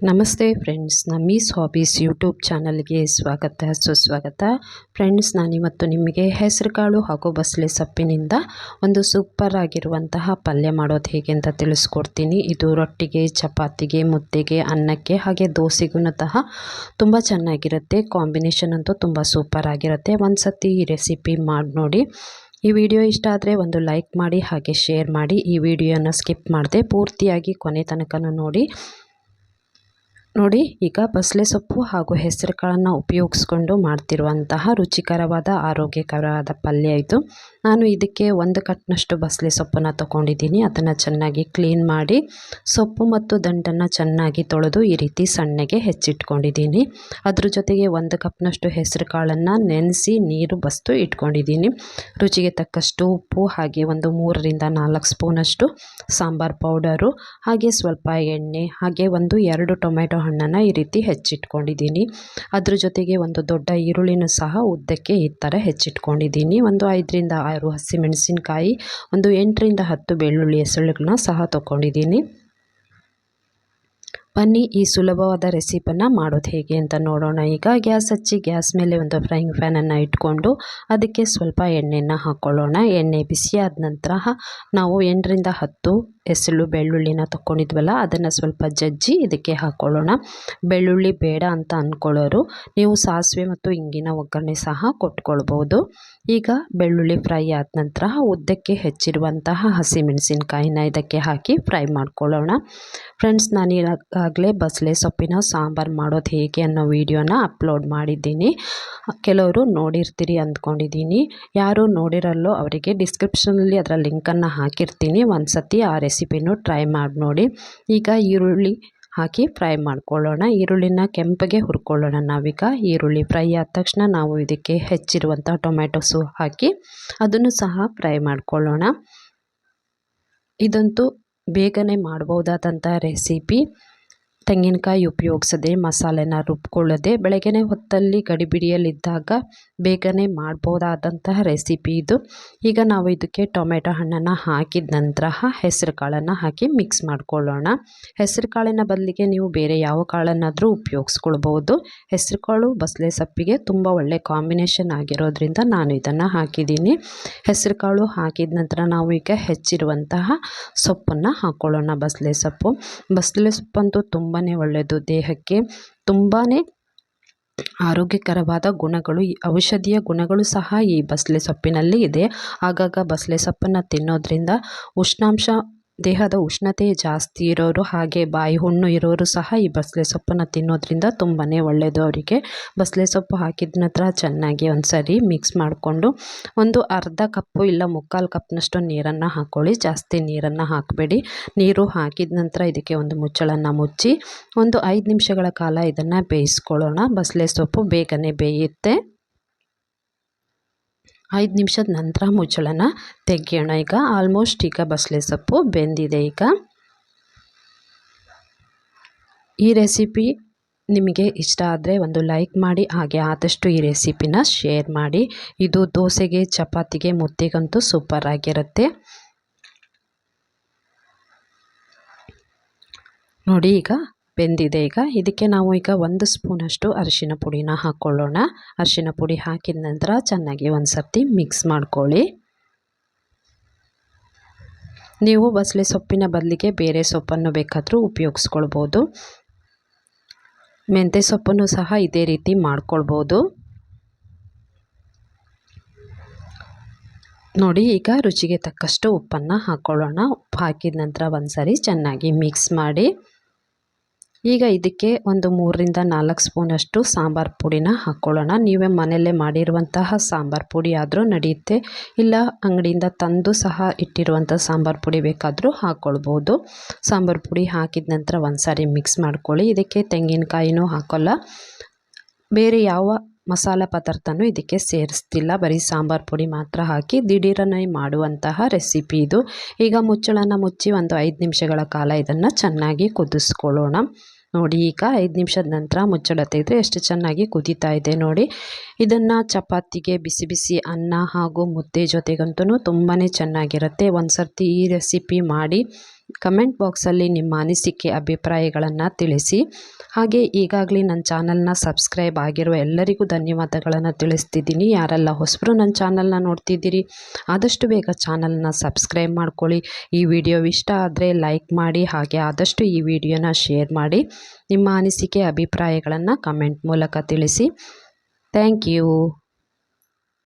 ನಮಸ್ತೆ friends ನಮ್ಮೀಸ್ hobbies YouTube ಚಾನಲ್ಗೆ ಸ್ವಾಗತ, ಸುಸ್ವಾಗತ. ಫ್ರೆಂಡ್ಸ್, ನಾನಿವತ್ತು ನಿಮಗೆ ಹೆಸರುಕಾಳು ಹಾಗೂ ಬಸಳೆ ಸೊಪ್ಪಿನಿಂದ ಒಂದು ಸೂಪರ್ ಆಗಿರುವಂತಹ ಪಲ್ಯ ಮಾಡೋದು ಹೇಗೆ ಅಂತ ತಿಳಿಸ್ಕೊಡ್ತೀನಿ. ಇದು ರೊಟ್ಟಿಗೆ, ಚಪಾತಿಗೆ, ಮುದ್ದೆಗೆ, ಅನ್ನಕ್ಕೆ ಹಾಗೆ ದೋಸೆಗೂ ಸಹ ತುಂಬ ಚೆನ್ನಾಗಿರುತ್ತೆ. ಕಾಂಬಿನೇಷನ್ ಅಂತೂ ತುಂಬ ಸೂಪರ್ ಆಗಿರುತ್ತೆ. ಒಂದು ಸತಿ ಈ ರೆಸಿಪಿ ಮಾಡಿ ನೋಡಿ. ಈ ವಿಡಿಯೋ ಇಷ್ಟ ಆದರೆ ಒಂದು ಲೈಕ್ ಮಾಡಿ, ಹಾಗೆ ಶೇರ್ ಮಾಡಿ. ಈ ವಿಡಿಯೋನ ಸ್ಕಿಪ್ ಮಾಡದೆ ಪೂರ್ತಿಯಾಗಿ ಕೊನೆ ತನಕನೂ ನೋಡಿ. ನೋಡಿ, ಈಗ ಬಸಳೆ ಸೊಪ್ಪು ಹಾಗೂ ಹೆಸರು ಕಾಳನ್ನು ಉಪಯೋಗಿಸ್ಕೊಂಡು ಮಾಡ್ತಿರುವಂತಹ ರುಚಿಕರವಾದ ಆರೋಗ್ಯಕರವಾದ ಪಲ್ಯ ಇದು. ನಾನು ಇದಕ್ಕೆ ಒಂದು ಕಟ್ನಷ್ಟು ಬಸಳೆ ಸೊಪ್ಪನ್ನು ತೊಗೊಂಡಿದ್ದೀನಿ. ಅದನ್ನು ಚೆನ್ನಾಗಿ ಕ್ಲೀನ್ ಮಾಡಿ, ಸೊಪ್ಪು ಮತ್ತು ದಂಟನ್ನು ಚೆನ್ನಾಗಿ ತೊಳೆದು ಈ ರೀತಿ ಸಣ್ಣಗೆ ಹೆಚ್ಚಿಟ್ಕೊಂಡಿದ್ದೀನಿ. ಅದ್ರ ಜೊತೆಗೆ ಒಂದು ಕಪ್ನಷ್ಟು ಹೆಸರು ಕಾಳನ್ನು ನೆನೆಸಿ ನೀರು ಬಸ್ತು ಇಟ್ಕೊಂಡಿದ್ದೀನಿ. ರುಚಿಗೆ ತಕ್ಕಷ್ಟು ಉಪ್ಪು ಹಾಗೆ ಒಂದು ಮೂರರಿಂದ ನಾಲ್ಕು ಸ್ಪೂನಷ್ಟು ಸಾಂಬಾರ್ ಪೌಡರು, ಹಾಗೆ ಸ್ವಲ್ಪ ಎಣ್ಣೆ, ಹಾಗೆ ಒಂದು ಎರಡು ಟೊಮೆಟೊ ಹಣ್ಣನ್ನು ಈ ರೀತಿ ಹೆಚ್ಚಿಟ್ಕೊಂಡಿದ್ದೀನಿ. ಅದ್ರ ಜೊತೆಗೆ ಒಂದು ದೊಡ್ಡ ಈರುಳ್ಳಿನೂ ಸಹ ಉದ್ದಕ್ಕೆ ಈ ಥರ ಹೆಚ್ಚಿಟ್ಕೊಂಡಿದ್ದೀನಿ. ಒಂದು ಐದರಿಂದ ಆರು ಹಸಿಮೆಣಸಿನ್ಕಾಯಿ ಒಂದು ಎಂಟರಿಂದ ಹತ್ತು ಬೆಳ್ಳುಳ್ಳಿ ಹೆಸರುಗಳನ್ನ ಸಹ ತೊಗೊಂಡಿದ್ದೀನಿ. ಬನ್ನಿ, ಈ ಸುಲಭವಾದ ರೆಸಿಪನ್ನು ಮಾಡೋದು ಹೇಗೆ ಅಂತ ನೋಡೋಣ. ಈಗ ಗ್ಯಾಸ್ ಹಚ್ಚಿ, ಗ್ಯಾಸ್ ಮೇಲೆ ಒಂದು ಫ್ರೈಯಿಂಗ್ ಫ್ಯಾನನ್ನು ಇಟ್ಕೊಂಡು ಅದಕ್ಕೆ ಸ್ವಲ್ಪ ಎಣ್ಣೆನ ಹಾಕ್ಕೊಳ್ಳೋಣ ಎಣ್ಣೆ ಬಿಸಿ ಆದ ನಂತರ ನಾವು ಎಂಟರಿಂದ ಹತ್ತು ಎಸಳು ಬೆಳ್ಳುಳ್ಳಿನ ತೊಗೊಂಡಿದ್ವಲ್ಲ ಅದನ್ನು ಸ್ವಲ್ಪ ಜಜ್ಜಿ ಇದಕ್ಕೆ ಹಾಕ್ಕೊಳ್ಳೋಣ ಬೆಳ್ಳುಳ್ಳಿ ಬೇಡ ಅಂತ ಅಂದ್ಕೊಳ್ಳೋರು ನೀವು ಸಾಸಿವೆ ಮತ್ತು ಇಂಗಿನ ಒಗ್ಗರಣೆ ಸಹ ಕೊಟ್ಕೊಳ್ಬೋದು. ಈಗ ಬೆಳ್ಳುಳ್ಳಿ ಫ್ರೈ ಆದ ನಂತರ ಉದ್ದಕ್ಕೆ ಹೆಚ್ಚಿರುವಂತಹ ಹಸಿಮೆಣಸಿನ್ಕಾಯಿನ ಇದಕ್ಕೆ ಹಾಕಿ ಫ್ರೈ ಮಾಡ್ಕೊಳ್ಳೋಣ. ಫ್ರೆಂಡ್ಸ್ ನಾನು ಈಗಾಗಲೇ ಬಸಳೆ ಸೊಪ್ಪಿನ ಸಾಂಬಾರು ಮಾಡೋದು ಹೇಗೆ ಅನ್ನೋ ವಿಡಿಯೋನ ಅಪ್ಲೋಡ್ ಮಾಡಿದ್ದೀನಿ. ಕೆಲವರು ನೋಡಿರ್ತೀರಿ ಅಂದ್ಕೊಂಡಿದ್ದೀನಿ. ಯಾರು ನೋಡಿರಲ್ಲೋ ಅವರಿಗೆ ಡಿಸ್ಕ್ರಿಪ್ಷನಲ್ಲಿ ಅದರ ಲಿಂಕನ್ನು ಹಾಕಿರ್ತೀನಿ. ಒಂದು ಸತಿ ಆ ರೆಸಿಪಿನೂ ಟ್ರೈ ಮಾಡಿ ನೋಡಿ. ಈಗ ಈರುಳ್ಳಿ ಹಾಕಿ ಫ್ರೈ ಮಾಡ್ಕೊಳ್ಳೋಣ. ಈರುಳ್ಳಿನ ಕೆಂಪಗೆ ಹುರ್ಕೊಳ್ಳೋಣ ನಾವೀಗ. ಈರುಳ್ಳಿ ಫ್ರೈ ಆದ ತಕ್ಷಣ ನಾವು ಇದಕ್ಕೆ ಹೆಚ್ಚಿರುವಂಥ ಟೊಮೆಟೊಸು ಹಾಕಿ ಅದನ್ನು ಸಹ ಫ್ರೈ ಮಾಡ್ಕೊಳ್ಳೋಣ. ಇದಂತೂ ಬೇಗನೆ ಮಾಡ್ಬೋದಾದಂಥ ರೆಸಿಪಿ. ತೆಂಗಿನಕಾಯಿ ಉಪಯೋಗಿಸದೆ ಮಸಾಲೆನ ರುಬ್ಕೊಳ್ಳದೆ ಬೆಳಗ್ಗೆ ಹೊತ್ತಲ್ಲಿ ಗಡಿಬಿಡಿಯಲ್ಲಿದ್ದಾಗ ಬೇಗನೆ ಮಾಡ್ಬೋದಾದಂತಹ ರೆಸಿಪಿ ಇದು. ಈಗ ನಾವು ಇದಕ್ಕೆ ಟೊಮೆಟೊ ಹಣ್ಣನ್ನು ಹಾಕಿದ ನಂತರ ಹೆಸರು ಕಾಳನ್ನು ಹಾಕಿ ಮಿಕ್ಸ್ ಮಾಡ್ಕೊಳ್ಳೋಣ. ಹೆಸರು ಕಾಳಿನ ಬದಲಿಗೆ ನೀವು ಬೇರೆ ಯಾವ ಕಾಳನ್ನಾದರೂ ಉಪಯೋಗಿಸ್ಕೊಳ್ಬೋದು. ಹೆಸರು ಕಾಳು ಬಸಳೆ ಸೊಪ್ಪಿಗೆ ತುಂಬ ಒಳ್ಳೆ ಕಾಂಬಿನೇಷನ್ ಆಗಿರೋದ್ರಿಂದ ನಾನು ಇದನ್ನು ಹಾಕಿದ್ದೀನಿ. ಹೆಸರು ಕಾಳು ಹಾಕಿದ ನಂತರ ನಾವು ಈಗ ಹೆಚ್ಚಿರುವಂತಹ ಸೊಪ್ಪನ್ನು ಹಾಕ್ಕೊಳ್ಳೋಣ ಬಸಳೆ ಸೊಪ್ಪು. ಬಸಳೆ ಸೊಪ್ಪಂತೂ ತುಂಬ ತುಂಬಾ ಒಳ್ಳೆಯದು. ದೇಹಕ್ಕೆ ತುಂಬಾ ಆರೋಗ್ಯಕರವಾದ ಗುಣಗಳು ಔಷಧೀಯ ಗುಣಗಳು ಸಹ ಈ ಬಸಳೆ ಸೊಪ್ಪಿನಲ್ಲಿ ಇದೆ. ಆಗಾಗ ಬಸಳೆ ಸೊಪ್ಪನ್ನು ತಿನ್ನೋದರಿಂದ ಉಷ್ಣಾಂಶ ದೇಹದ ಉಷ್ಣತೆ ಜಾಸ್ತಿ ಇರೋರು ಹಾಗೆ ಬಾಯಿ ಹುಣ್ಣು ಇರೋರು ಸಹ ಈ ಬಸಳೆ ಸೊಪ್ಪನ್ನು ತಿನ್ನೋದ್ರಿಂದ ತುಂಬಾ ಒಳ್ಳೆಯದು ಅವರಿಗೆ. ಬಸಳೆ ಸೊಪ್ಪು ಹಾಕಿದ ನಂತರ ಚೆನ್ನಾಗಿ ಒಂದು ಸರಿ ಮಿಕ್ಸ್ ಮಾಡಿಕೊಂಡು ಒಂದು ಅರ್ಧ ಕಪ್ಪು ಇಲ್ಲ ಮುಕ್ಕಾಲು ಕಪ್ನಷ್ಟು ನೀರನ್ನು ಹಾಕ್ಕೊಳ್ಳಿ ಜಾಸ್ತಿ ನೀರನ್ನು ಹಾಕಬೇಡಿ. ನೀರು ಹಾಕಿದ ನಂತರ ಇದಕ್ಕೆ ಒಂದು ಮುಚ್ಚಳನ್ನು ಮುಚ್ಚಿ ಒಂದು ಐದು ನಿಮಿಷಗಳ ಕಾಲ ಇದನ್ನು ಬೇಯಿಸ್ಕೊಳ್ಳೋಣ. ಬಸಳೆ ಸೊಪ್ಪು ಬೇಗನೆ ಬೇಯುತ್ತೆ. ಐದು ನಿಮಿಷದ ನಂತರ ಮುಚ್ಚಳನ ತೆಗಿಯೋಣ. ಈಗ ಆಲ್ಮೋಸ್ಟ್ ಈಗ ಬಸಳೆ ಸೊಪ್ಪು ಬೆಂದಿದೆ. ಈಗ ಈ ರೆಸಿಪಿ ನಿಮಗೆ ಇಷ್ಟ ಆದರೆ ಒಂದು ಲೈಕ್ ಮಾಡಿ, ಹಾಗೆ ಆದಷ್ಟು ಈ ರೆಸಿಪಿನ ಶೇರ್ ಮಾಡಿ. ಇದು ದೋಸೆಗೆ, ಚಪಾತಿಗೆ ಮುದ್ದೆಗಂತೂ ಸೂಪರ್ ಆಗಿರುತ್ತೆ. ನೋಡಿ ಈಗ ಬೆಂದಿದೆ. ಈಗ ಇದಕ್ಕೆ ನಾವು ಈಗ ಒಂದು ಸ್ಪೂನಷ್ಟು ಅರಿಶಿನ ಪುಡಿನ ಹಾಕ್ಕೊಳ್ಳೋಣ ಅರಿಶಿನ ಪುಡಿ ಹಾಕಿದ ನಂತರ ಚೆನ್ನಾಗಿ ಒಂದು ಸರ್ತಿ ಮಿಕ್ಸ್ ಮಾಡ್ಕೊಳ್ಳಿ. ನೀವು ಬಸಳೆ ಸೊಪ್ಪಿನ ಬದಲಿಗೆ ಬೇರೆ ಸೊಪ್ಪನ್ನು ಬೇಕಾದರೂ ಉಪಯೋಗಿಸ್ಕೊಳ್ಬೋದು. ಮೆಂತ್ಯ ಸೊಪ್ಪನ್ನು ಸಹ ಇದೇ ರೀತಿ ಮಾಡ್ಕೊಳ್ಬೋದು. ನೋಡಿ, ಈಗ ರುಚಿಗೆ ತಕ್ಕಷ್ಟು ಉಪ್ಪನ್ನು ಹಾಕ್ಕೊಳ್ಳೋಣ ಉಪ್ಪು ಹಾಕಿದ ನಂತರ ಒಂದು ಸರಿ ಚೆನ್ನಾಗಿ ಮಿಕ್ಸ್ ಮಾಡಿ. ಈಗ ಇದಕ್ಕೆ ಒಂದು ಮೂರರಿಂದ ನಾಲ್ಕು ಸ್ಪೂನಷ್ಟು ಸಾಂಬಾರು ಪುಡಿನ ಹಾಕ್ಕೊಳ್ಳೋಣ ನೀವೇ ಮನೆಯಲ್ಲೇ ಮಾಡಿರುವಂತಹ ಸಾಂಬಾರು ಪುಡಿ ಆದರೂ ನಡೆಯುತ್ತೆ. ಇಲ್ಲ, ಅಂಗಡಿಯಿಂದ ತಂದು ಸಹ ಇಟ್ಟಿರುವಂಥ ಸಾಂಬಾರು ಪುಡಿ ಬೇಕಾದರೂ ಹಾಕ್ಕೊಳ್ಬೋದು ಸಾಂಬಾರು ಪುಡಿ ಹಾಕಿದ ನಂತರ ಒಂದು ಸಾರಿ ಮಿಕ್ಸ್ ಮಾಡ್ಕೊಳ್ಳಿ. ಇದಕ್ಕೆ ತೆಂಗಿನಕಾಯಿನೂ ಹಾಕೋಲ್ಲ. ಬೇರೆ ಯಾವ ಮಸಾಲ ಪದಾರ್ಥನೂ ಇದಕ್ಕೆ ಸೇರಿಸ್ತಿಲ್ಲ. ಬರೀ ಸಾಂಬಾರು ಪುಡಿ ಮಾತ್ರ ಹಾಕಿ ದಿಢೀರನೇ ಮಾಡುವಂತಹ ರೆಸಿಪಿ ಇದು. ಈಗ ಮುಚ್ಚಳನ ಮುಚ್ಚಿ ಒಂದು ಐದು ನಿಮಿಷಗಳ ಕಾಲ ಇದನ್ನು ಚೆನ್ನಾಗಿ ಕುದಿಸ್ಕೊಳ್ಳೋಣ. ನೋಡಿ, ಈಗ ಐದು ನಿಮಿಷದ ನಂತರ ಮುಚ್ಚಳ ತೆಗೆದ್ರೆ ಎಷ್ಟು ಚೆನ್ನಾಗಿ ಕುದೀತಾ ಇದೆ ನೋಡಿ. ಇದನ್ನು ಚಪಾತಿಗೆ ಬಿಸಿ ಬಿಸಿ ಅನ್ನ ಹಾಗೂ ಮುದ್ದೆ ಜೊತೆಗಂತೂ ತುಂಬಾ ಚೆನ್ನಾಗಿರುತ್ತೆ. ಒಂದು ಸರ್ತಿ ಈ ರೆಸಿಪಿ ಮಾಡಿ ಕಮೆಂಟ್ ಬಾಕ್ಸಲ್ಲಿ ನಿಮ್ಮ ಅನಿಸಿಕೆ, ಅಭಿಪ್ರಾಯಗಳನ್ನು ತಿಳಿಸಿ. ಹಾಗೆ ಈಗಾಗಲೇ ನನ್ನ ಚಾನಲ್ನ ಸಬ್ಸ್ಕ್ರೈಬ್ ಆಗಿರುವ ಎಲ್ಲರಿಗೂ ಧನ್ಯವಾದಗಳನ್ನು ತಿಳಿಸ್ತಿದ್ದೀನಿ. ಯಾರೆಲ್ಲ ಹೊಸಬರು ನನ್ನ ಚಾನಲ್ನ ನೋಡ್ತಿದ್ದೀರಿ, ಆದಷ್ಟು ಬೇಗ ಚಾನಲ್ನ ಸಬ್ಸ್ಕ್ರೈಬ್ ಮಾಡ್ಕೊಳ್ಳಿ. ಈ ವಿಡಿಯೋ ಇಷ್ಟ ಆದರೆ ಲೈಕ್ ಮಾಡಿ, ಹಾಗೆ ಆದಷ್ಟು ಈ ವಿಡಿಯೋನ ಶೇರ್ ಮಾಡಿ. ನಿಮ್ಮ ಅನಿಸಿಕೆ, ಅಭಿಪ್ರಾಯಗಳನ್ನು ಕಮೆಂಟ್ ಮೂಲಕ ತಿಳಿಸಿ. Thank you.